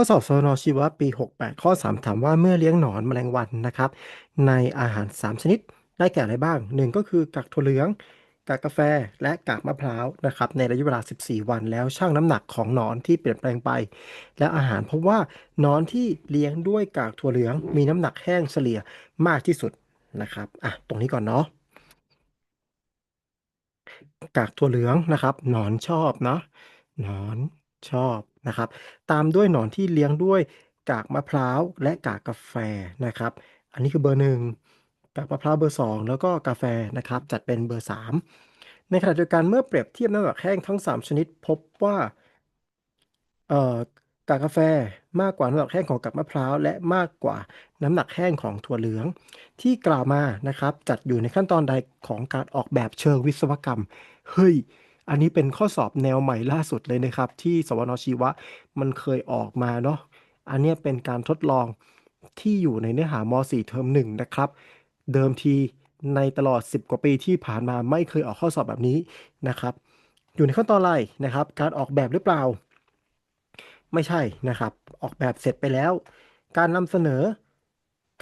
ข้อสอบสนชีวะปี 68 ข้อ 3 ถามว่าเมื่อเลี้ยงหนอนแมลงวันนะครับ ในอาหาร 3 ชนิดได้แก่อะไรบ้าง 1 ก็คือกากถั่วเหลือง กากกาแฟและกากมะพร้าวนะครับในระยะเวลา 14 วันแล้วชั่งน้ำหนักของหนอนที่เปลี่ยนแปลงไป และอาหารพบว่าหนอนที่เลี้ยงด้วยกากถั่วเหลือง มีน้ำหนักแห้งเฉลี่ยมากที่สุดนะครับอะตรงนี้ก่อนเนาะกากถั่วเหลืองนะครับ หนอนชอบเนาะหนอน ชอบนะครับ ตามด้วยหนอนที่เลี้ยงด้วยกากมะพร้าวและกากกาแฟนะครับ อันนี้คือเบอร์1กากมะพร้าวเบอร์ 2 แล้วก็กาแฟนะครับ จัดเป็นเบอร์ 3 ในขณะเดียวกันเมื่อเปรียบเทียบน้ำหนักแห้งทั้ง 3 ชนิดพบว่าเอ่อกากกาแฟมากกว่าน้ำหนักแห้งของกากมะพร้าวและมากกว่าน้ำหนักแห้งของถั่วเหลือง ที่กล่าวมานะครับ จัดอยู่ในขั้นตอนใดของการออกแบบเชิงวิศวกรรมเฮ้ย อันนี้เป็นข้อสอบแนวใหม่ล่าสุดเลยนะครับ ที่สวนชีวะมันเคยออกมาเนาะอันเนี้ยเป็นการทดลองที่อยู่ในเนื้อหาม .4 เทอม1นะครับ เดิมทีในตลอด 10 กว่าปีที่ผ่านมาไม่เคยออกข้อสอบแบบนี้นะครับ อยู่ในขั้นตอนอะไรนะครับ การออกแบบหรือเปล่า ไม่ใช่นะครับ ออกแบบเสร็จไปแล้ว การนำเสนอ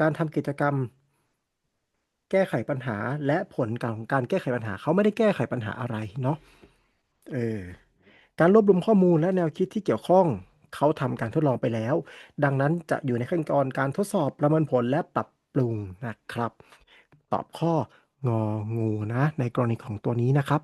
การทำกิจกรรม แก้ไขปัญหา และผลการของการแก้ไขปัญหาเขาไม่ได้แก้ไขปัญหาอะไรเนาะ เออการรวบรวมข้อมูลและแนวคิดที่เกี่ยวข้อง เขาทำการทดลองไปแล้ว ดังนั้นจะอยู่ในขั้นตอนการทดสอบประเมินผลและปรับปรุงนะครับ ตอบข้ององูนะ ในกรณีของตัวนี้นะครับ